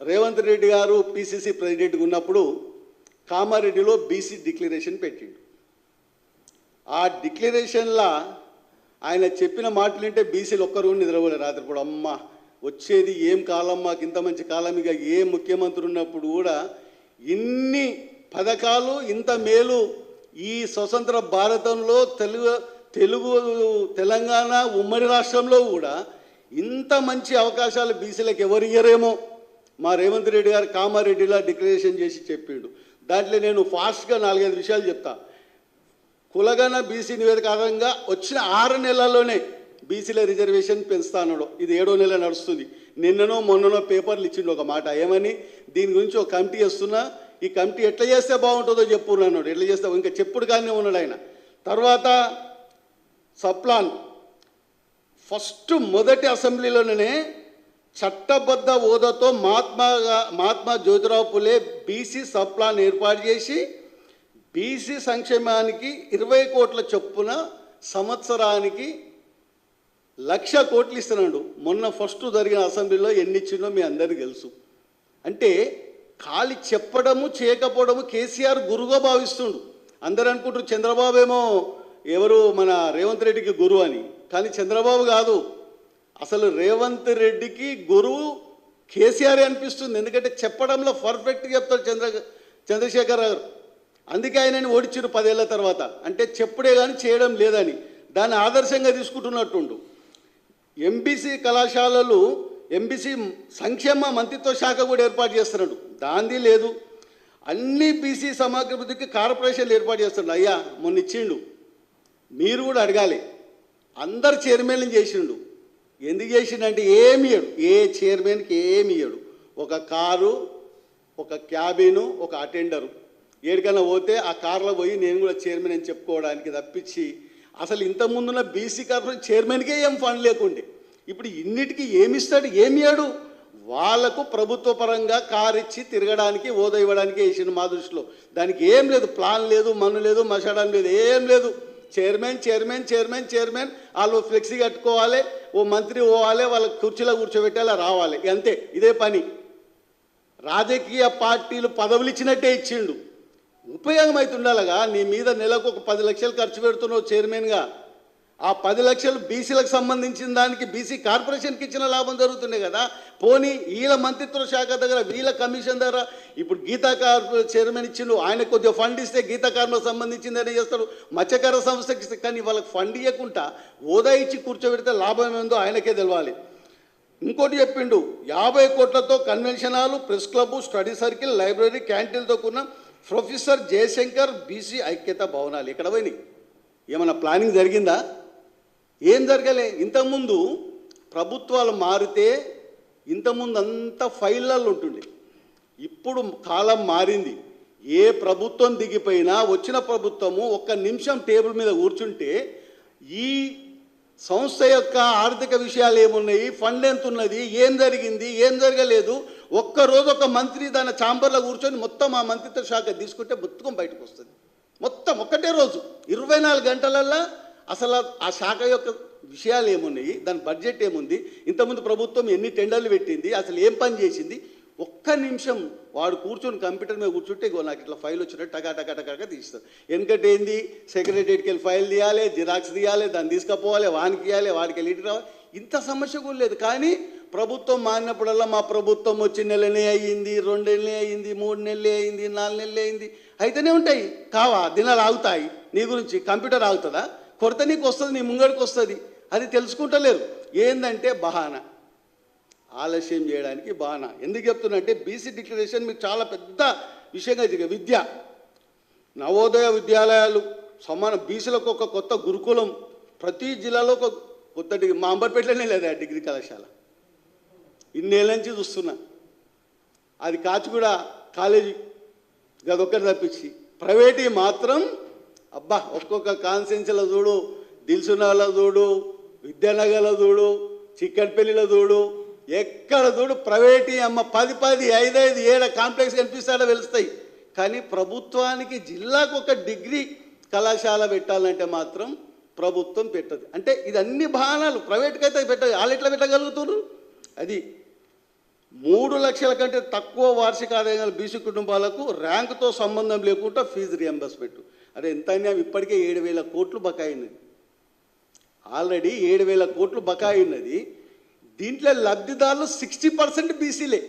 రేవంత్ రెడ్డి గారు పిసిసి ప్రెసిడెంట్గా ఉన్నప్పుడు కామారెడ్డిలో బీసీ డిక్లరేషన్ పెట్టిండు. ఆ డిక్లరేషన్లా ఆయన చెప్పిన మాటలు వింటే బీసీలు ఒక్కరు కూడా రాత్రి కూడా అమ్మ వచ్చేది ఏం కాలం మాకు ఇంత మంచి కాలం ఇక ఏ ముఖ్యమంత్రి ఉన్నప్పుడు కూడా ఇన్ని పథకాలు ఇంత మేలు ఈ స్వతంత్ర భారతంలో తెలుగు తెలుగు తెలంగాణ ఉమ్మడి రాష్ట్రంలో కూడా ఇంత మంచి అవకాశాలు బీసీలకు ఎవరు ఇయ్యరేమో. మా రేవంత్ రెడ్డి గారు కామారెడ్డిలా డిక్లరేషన్ చేసి చెప్పిండు. దాంట్లో నేను ఫాస్ట్గా నాలుగైదు విషయాలు చెప్తా. కులగన బీసీ నివేదిక ఆధారంగా వచ్చిన ఆరు నెలల్లోనే బీసీల రిజర్వేషన్ పెంచుతానడు. ఇది ఏడో నెల నడుస్తుంది. నిన్ననో మొన్ననో పేపర్లు ఇచ్చిండు ఒక మాట. ఏమని? దీని గురించి ఒక కమిటీ వేస్తున్నా ఈ కమిటీ ఎట్లా చేస్తే బాగుంటుందో చెప్పు అన్నాడు. ఎట్లా చేస్తే ఇంకా చెప్పుడు కానీ ఉన్నాడు ఆయన. తర్వాత సప్లాన్. ఫస్ట్ మొదటి అసెంబ్లీలోనే చట్టబద్ధ హోదాతో మహాత్మాగా మహాత్మా జ్యోతిరావు పులే బీసీ సప్లాన్ ఏర్పాటు చేసి బీసీ సంక్షేమానికి ఇరవై కోట్ల చొప్పున సంవత్సరానికి లక్ష కోట్లు ఇస్తున్నాడు. మొన్న ఫస్ట్ జరిగిన అసెంబ్లీలో ఎన్ని ఇచ్చిందో మీ అందరికీ తెలుసు. అంటే ఖాళీ చెప్పడము చేయకపోవడము కేసీఆర్ గురుగా భావిస్తుండు. అందరూ అనుకుంటారు చంద్రబాబు ఏమో ఎవరు మన రేవంత్ రెడ్డికి గురువు అని కానీ చంద్రబాబు కాదు. అసలు రేవంత్ రెడ్డికి గురువు కేసీఆర్ అనిపిస్తుంది. ఎందుకంటే చెప్పడంలో పర్ఫెక్ట్గా చెప్తాడు చంద్ర చంద్రశేఖర్ గారు అందుకే ఆయనని ఓడిచ్చారు పదేళ్ళ తర్వాత. అంటే చెప్పుడే కానీ చేయడం లేదని. దాన్ని ఆదర్శంగా తీసుకుంటున్నట్టుండు. ఎంబీసీ కళాశాలలు ఎంబీసీ సంక్షేమ మంత్రిత్వ శాఖ కూడా ఏర్పాటు చేస్తున్నాడు. దాంది లేదు. అన్ని బీసీ సమగ్రభివృద్ధికి కార్పొరేషన్లు ఏర్పాటు చేస్తున్నాడు. అయ్యా మొన్న ఇచ్చిండు. మీరు కూడా అడగాలి. అందరు చైర్మన్లు చేసిండు. ఎందుకు చేసిండంటే ఏమి ఇయ్యడు. ఏ చైర్మన్కి ఏమి ఇయ్యడు. ఒక కారు ఒక క్యాబిను ఒక అటెండరు. ఏడికైనా పోతే ఆ కార్లో పోయి నేను కూడా చైర్మన్ అని చెప్పుకోవడానికి తప్పించి అసలు ఇంతకుముందున్న బీసీ కార్పొరేషన్ చైర్మన్కే ఏం ఫండ్ లేకుండే. ఇప్పుడు ఇన్నిటికీ ఏమి ఇస్తాడు ఏమి వాళ్ళకు ప్రభుత్వ పరంగా కారు ఇచ్చి తిరగడానికి ఓద ఇవ్వడానికి వేసిండు మా దృష్టిలో. దానికి ఏం లేదు ప్లాన్ లేదు మన్ను లేదు మసడం లేదు ఏం లేదు. Chairman chairman chairman chairman. వాళ్ళు ఫ్లెక్సీ కట్టుకోవాలి ఓ మంత్రి పోవాలి వాళ్ళ కుర్చీలో కూర్చోబెట్టాలి రావాలి. అంతే ఇదే పని. రాజకీయ పార్టీలు పదవులు ఇచ్చినట్టే ఇచ్చిండు. ఉపయోగం అవుతుండాలగా నీ మీద నెలకు ఒక పది లక్షలు ఖర్చు పెడుతున్నావు చైర్మన్గా. ఆ పది లక్షలు బీసీలకు సంబంధించిన దానికి బీసీ కార్పొరేషన్కి ఇచ్చిన లాభం జరుగుతున్నాయి కదా. పోనీ వీళ్ళ మంత్రిత్వ శాఖ దగ్గర వీళ్ళ కమిషన్ దగ్గర ఇప్పుడు గీతా కార్పొ చైర్మన్ ఇచ్చిండు ఆయన కొద్దిగా ఫండ్ ఇస్తే గీతా సంబంధించింది అని చేస్తారు మత్స్యకార సంస్థకి కానీ వాళ్ళకి ఫండ్ ఇవ్వకుండా హోదా ఇచ్చి కూర్చోబెడితే లాభం ఏందో ఆయనకే తెలవాలి. ఇంకోటి చెప్పిండు యాభై కోట్లతో convention hall press club study circle library క్యాంటీన్తో కూడిన ప్రొఫెసర్ జయశంకర్ బీసీ ఐక్యత భవనాలు. ఇక్కడ పోయినాయి. ఏమైనా ప్లానింగ్ జరిగిందా? ఏం జరగలే? ఇంతకుముందు ప్రభుత్వాలు మారితే ఇంతకుముందు అంతా ఫైళ్ళల్లో ఉంటుండే. ఇప్పుడు కాలం మారింది. ఏ ప్రభుత్వం దిగిపోయినా వచ్చిన ప్రభుత్వము ఒక్క నిమిషం టేబుల్ మీద కూర్చుంటే ఈ సంస్థ యొక్క ఆర్థిక విషయాలు ఏమున్నాయి? ఫండ్ ఎంత ఉన్నది ఏం జరిగింది? ఏం జరగలేదు? ఒక్కరోజు ఒక మంత్రి దాని ఛాంబర్లో కూర్చొని మొత్తం ఆ మంత్రిత్వ శాఖ తీసుకుంటే మొత్తం బయటకు వస్తుంది. మొత్తం ఒక్కటే రోజు. ఇరవై నాలుగు గంటలల్లో అసలు ఆ శాఖ యొక్క విషయాలు ఏమున్నాయి దాని బడ్జెట్ ఏముంది ఇంతకుముందు ప్రభుత్వం ఎన్ని టెండర్లు పెట్టింది అసలు ఏం పని చేసింది ఒక్క నిమిషం వాడు కూర్చొని కంప్యూటర్ మీద కూర్చుంటే ఇగో నాకు ఇట్లా ఫైల్ వచ్చినట్టు టకా టకా టకా తీస్తారు. ఎందుకంటే ఏంది? సెక్రటరియట్కి వెళ్ళి ఫైల్ తీయాలి జిరాక్స్ తీయాలి దాన్ని తీసుకుపోవాలి వానికి ఇవ్వాలి వాడికి వెళ్ళి రావాలి. ఇంత సమస్య కూడా లేదు. కానీ ప్రభుత్వం మారినప్పుడల్లా మా ప్రభుత్వం వచ్చి నెలనే అయ్యింది రెండు నెలలే అయ్యింది మూడు నెలలే అయింది నాలుగు నెలలే అయింది అయితేనే ఉంటాయి. కావా? దినాలు ఆగుతాయి. నీ గురించి కంప్యూటర్ ఆగుతుందా? కొరత నీకు వస్తుంది నీ ముంగడికి వస్తుంది అది తెలుసుకుంటలేరు. ఏందంటే బహానా. ఆలస్యం చేయడానికి బాగా ఎందుకు చెప్తున్నంటే బీసీ డిక్లరేషన్ మీకు చాలా పెద్ద విషయంగా జరిగే విద్య. నవోదయ విద్యాలయాలు సమాన బీసీలకు ఒక కొత్త గురుకులం. ప్రతి జిల్లాలో ఒక కొత్త డిగ్రీ. మా అంబర్పేటలోనే లేదా డిగ్రీ కళాశాల. ఇన్నేళ్ళ నుంచి చూస్తున్నా. అది కాచిగూడ కాలేజీ గదొక్కటి తప్పించి. ప్రైవేటీ మాత్రం అబ్బా ఒక్కొక్క కాన్సెన్స్ల చూడు దిల్సునాల చూడు విద్యానగర్లో చూడు చిక్కడపల్లిలో చూడు ఎక్కడ చూడు ప్రైవేటీ అమ్మ పది పది ఐదైదు ఏడ కాంప్లెక్స్ కనిపిస్తాడో వెలుస్తాయి కానీ ప్రభుత్వానికి జిల్లాకు ఒక డిగ్రీ కళాశాల పెట్టాలంటే మాత్రం ప్రభుత్వం పెట్టదు. అంటే ఇది అన్ని బాణాలు ప్రైవేట్కి అయితే పెట్టదు. వాళ్ళు ఎట్లా పెట్టగలుగుతున్నారు అది మూడు లక్షల కంటే తక్కువ వార్షిక ఆదాయం గల బీసీ కుటుంబాలకు ర్యాంకుతో సంబంధం లేకుండా ఫీజు రియంబర్స్మెంట్. అదే ఎంతైనా ఇప్పటికే ఏడు వేల కోట్లు బకాయి ఉన్నది ఆల్రెడీ ఏడు వేల కోట్లు బకాయి ఉన్నది దీంట్లో లబ్ధిదారులు సిక్స్టీ పర్సెంట్ బీసీలే.